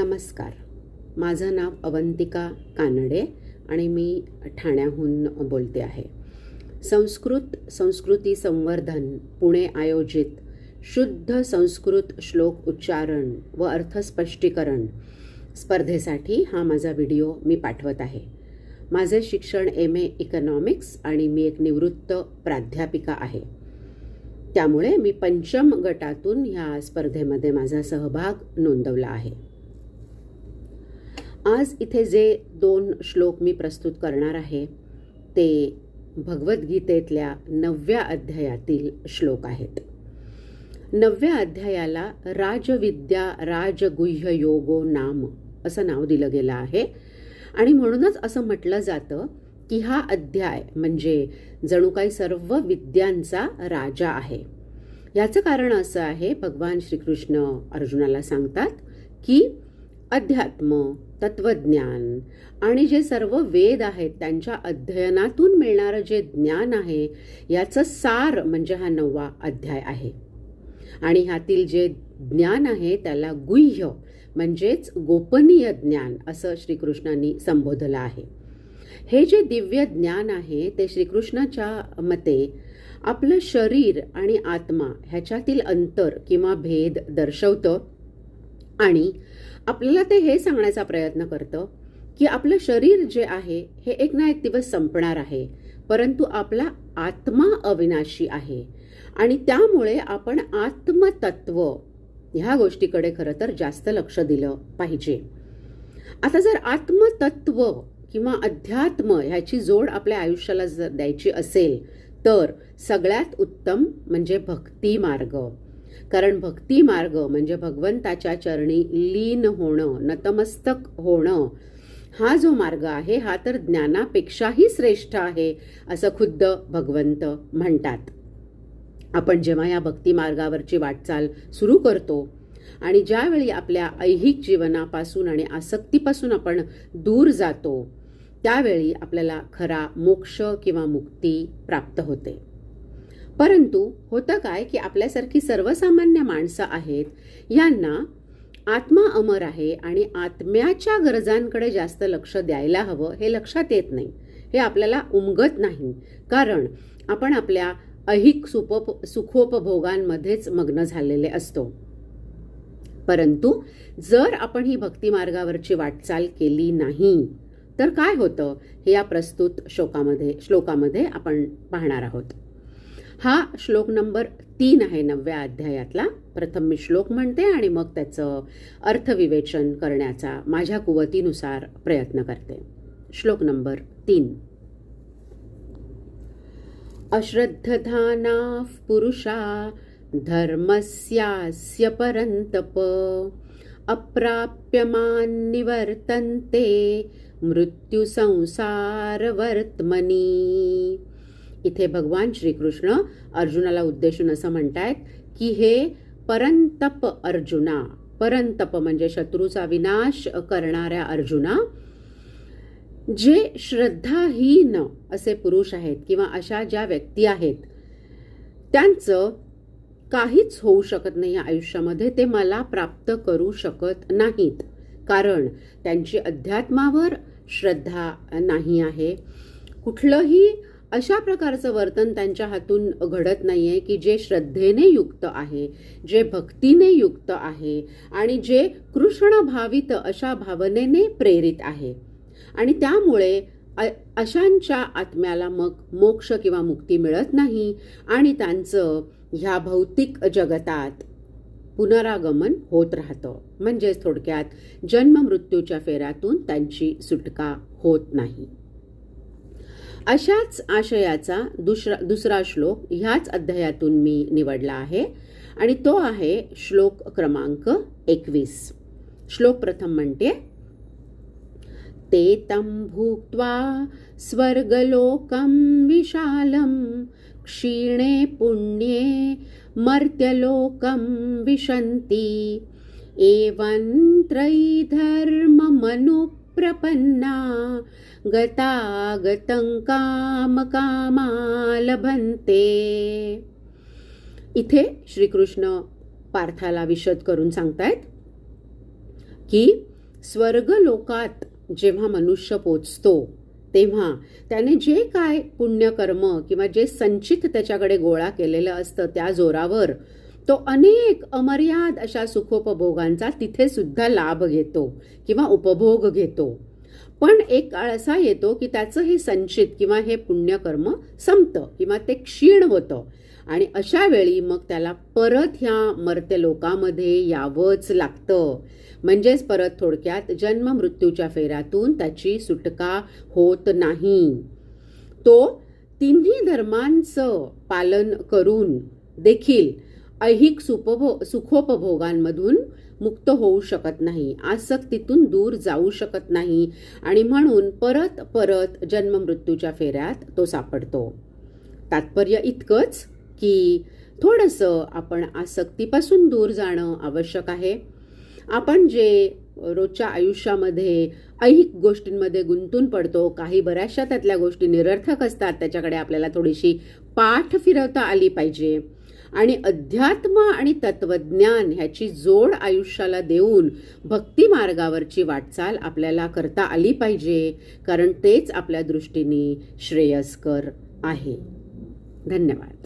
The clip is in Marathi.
नमस्कार. माझं नाव अवंतिका कानडे आणि मी ठाण्याहून बोलते आहे. संस्कृत संस्कृती संवर्धन पुणे आयोजित शुद्ध संस्कृत श्लोक उच्चारण व अर्थस्पष्टीकरण स्पर्धेसाठी हा माझा व्हिडिओ मी पाठवत आहे. माझे शिक्षण एम ए इकॉनॉमिक्स आणि मी एक निवृत्त प्राध्यापिका आहे. त्यामुळे मी पंचम गटातून ह्या स्पर्धेमध्ये माझा सहभाग नोंदवला आहे. आज इथे जे दोन श्लोक मी प्रस्तुत करणार आहे ते भगवद्गीतेतल्या नवव्या अध्यायातील श्लोक आहेत. नवव्या अध्यायाला राजविद्या राजगुह्य योगो नाम असं नाव दिलं गेलं आहे. आणि म्हणूनच असं म्हटलं जातं की हा अध्याय म्हणजे जणू काही सर्व विद्यांचा राजा आहे. याचं कारण असं आहे भगवान श्रीकृष्ण अर्जुनाला सांगतात की अध्यात्म तत्वज्ञान आणि जे सर्व वेद आहेत त्यांच्या अध्ययनातून मिळणारं जे ज्ञान आहे याचं सार म्हणजे हा नववा अध्याय आहे. आणि ह्यातील जे ज्ञान आहे त्याला गुह्य म्हणजेच गोपनीय ज्ञान असं श्रीकृष्णांनी संबोधलं आहे. हे जे दिव्य ज्ञान आहे ते श्रीकृष्णाच्या मते आपलं शरीर आणि आत्मा ह्याच्यातील अंतर किंवा भेद दर्शवतं आणि आपल्याला ते हे सांगण्याचा प्रयत्न करतं की आपलं शरीर जे आहे हे एक ना एक दिवस संपणार आहे. परंतु आपला आत्मा अविनाशी आहे. आणि त्यामुळे आपण आत्मतत्व ह्या गोष्टीकडे खरं तर जास्त लक्ष दिलं पाहिजे. आता जर आत्मतत्व किंवा अध्यात्म ह्याची जोड आपल्या आयुष्याला जर द्यायची असेल तर सगळ्यात उत्तम म्हणजे भक्ती मार्ग कारण भक्ती मार्ग म्हणजे भगवंताच्या चरणी लीन होणं नतमस्तक होणं हा जो मार्ग आहे हा तर ज्ञानापेक्षाही श्रेष्ठ आहे असं खुद्द भगवंत म्हणतात. आपण जेव्हा या भक्ती मार्गावरची वाटचाल सुरू करतो आणि ज्यावेळी आपल्या ऐहिक जीवनापासून आणि आसक्तीपासून आपण दूर जातो त्यावेळी आपल्याला खरा मोक्ष किंवा मुक्ती प्राप्त होते. परंतु होतं काय की आपल्यासारखी सर्वसामान्य माणसं आहेत यांना आत्मा अमर आहे आणि आत्म्याच्या गरजांकडे जास्त लक्ष द्यायला हवं हे लक्षात येत नाही. हे आपल्याला उमगत नाही. कारण आपण आपल्या ऐहिक सुप सुखोपभोगांमध्येच मग्न झालेले असतो. परंतु जर आपण ही भक्तिमार्गावरची वाटचाल केली नाही तर काय होतं हे या प्रस्तुत श्लोकामध्ये श्लोकामध्ये आपण पाहणार आहोत. हा श्लोक नंबर तीन आहे नवव्या अध्यायातला. प्रथम मी श्लोक म्हणते आणि मग त्याचं अर्थविवेचन करण्याचा माझ्या कुवतीनुसार प्रयत्न करते. श्लोक नंबर तीन. अश्रद्धधाना पुरुषा धर्मस्यास्य परन्तप अप्राप्यमान्निवर्तन्ते वर्तमनी इथे भगवान श्रीकृष्ण अर्जुनाला उद्देशून असं म्हणतायत की हे परंतप अर्जुना परंतप म्हणजे शत्रूचा विनाश करणाऱ्या अर्जुना जे श्रद्धाहीन असे पुरुष आहेत किंवा अशा ज्या व्यक्ती आहेत त्यांचं काहीच होऊ शकत नाही या आयुष्यामध्ये ते मला प्राप्त करू शकत नाहीत. कारण त्यांची अध्यात्मावर श्रद्धा नाही आहे. कुठलंही अशा प्रकारचं वर्तन त्यांच्या हातून घडत नाही आहे की जे श्रद्धेने युक्त आहे जे भक्तीने युक्त आहे आणि जे कृष्ण भावित अशा भावनेने प्रेरित आहे. आणि त्यामुळे अशांच्या आत्म्याला मग मोक्ष किंवा मुक्ती मिळत नाही आणि त्यांचं ह्या भौतिक जगतात पुनरागमन होत राहतं. म्हणजेच थोडक्यात जन्म मृत्यूच्या फेऱ्यातून त्यांची सुटका होत नाही. अशाच आशयाचा दुसरा दुसरा श्लोक ह्याच अध्यायातून मी निवडला आहे आणि तो आहे श्लोक क्रमांक एकवीस. श्लोक प्रथम म्हणते ते तं भुक्त्वा स्वर्गलोकं विशालं क्षीणे पुण्ये मर्त्यलोकं विशन्ति। एवं प्रपन्ना गतागतं कामकामा लभन्ते इथे श्रीकृष्ण पार्थाला विशद करून सांगतायत की स्वर्गलोकात जेव्हा मनुष्य पोचतो तेव्हा त्याने जे काय पुण्यकर्म किंवा जे संचित त्याच्याकडे गोळा केलेलं असतं त्या जोरावर तो अनेक अमर्याद अशा सुखोपभोगांचा तिथे सुद्धा लाभ घेतो किंवा उपभोग घेतो. पण एक काळ असा येतो की त्याचं हे संचित किंवा हे पुण्यकर्म संपतं किंवा ते क्षीण होतं. आणि अशा वेळी मग त्याला परत ह्या मर्त्य लोकामध्ये यावंच लागतं. म्हणजेच परत थोडक्यात जन्म मृत्यूच्या फेऱ्यातून त्याची सुटका होत नाही. तो तिन्ही धर्मांचं पालन करून देखील ऐहिक सुपभो सुखोपभोगांमधून मुक्त होऊ शकत नाही. आसक्तीतून दूर जाऊ शकत नाही. आणि म्हणून परत परत जन्म मृत्यूच्या फेऱ्यात तो सापडतो. तात्पर्य इतकंच की थोडंसं आपण आसक्तीपासून दूर जाणं आवश्यक आहे. आपण जे रोजच्या आयुष्यामध्ये ऐहिक गोष्टींमध्ये गुंतून पडतो काही बऱ्याचशा त्यातल्या गोष्टी निरर्थक असतात त्याच्याकडे आपल्याला थोडीशी पाठ फिरवता आली पाहिजे. आणि अध्यात्म आणि तत्वज्ञान ह्याची जोड आयुष्याला देऊन भक्ती मार्गावरची वाटचाल आपल्याला करता आली पाहिजे. कारण तेच आपल्या दृष्टीने श्रेयस्कर आहे. धन्यवाद.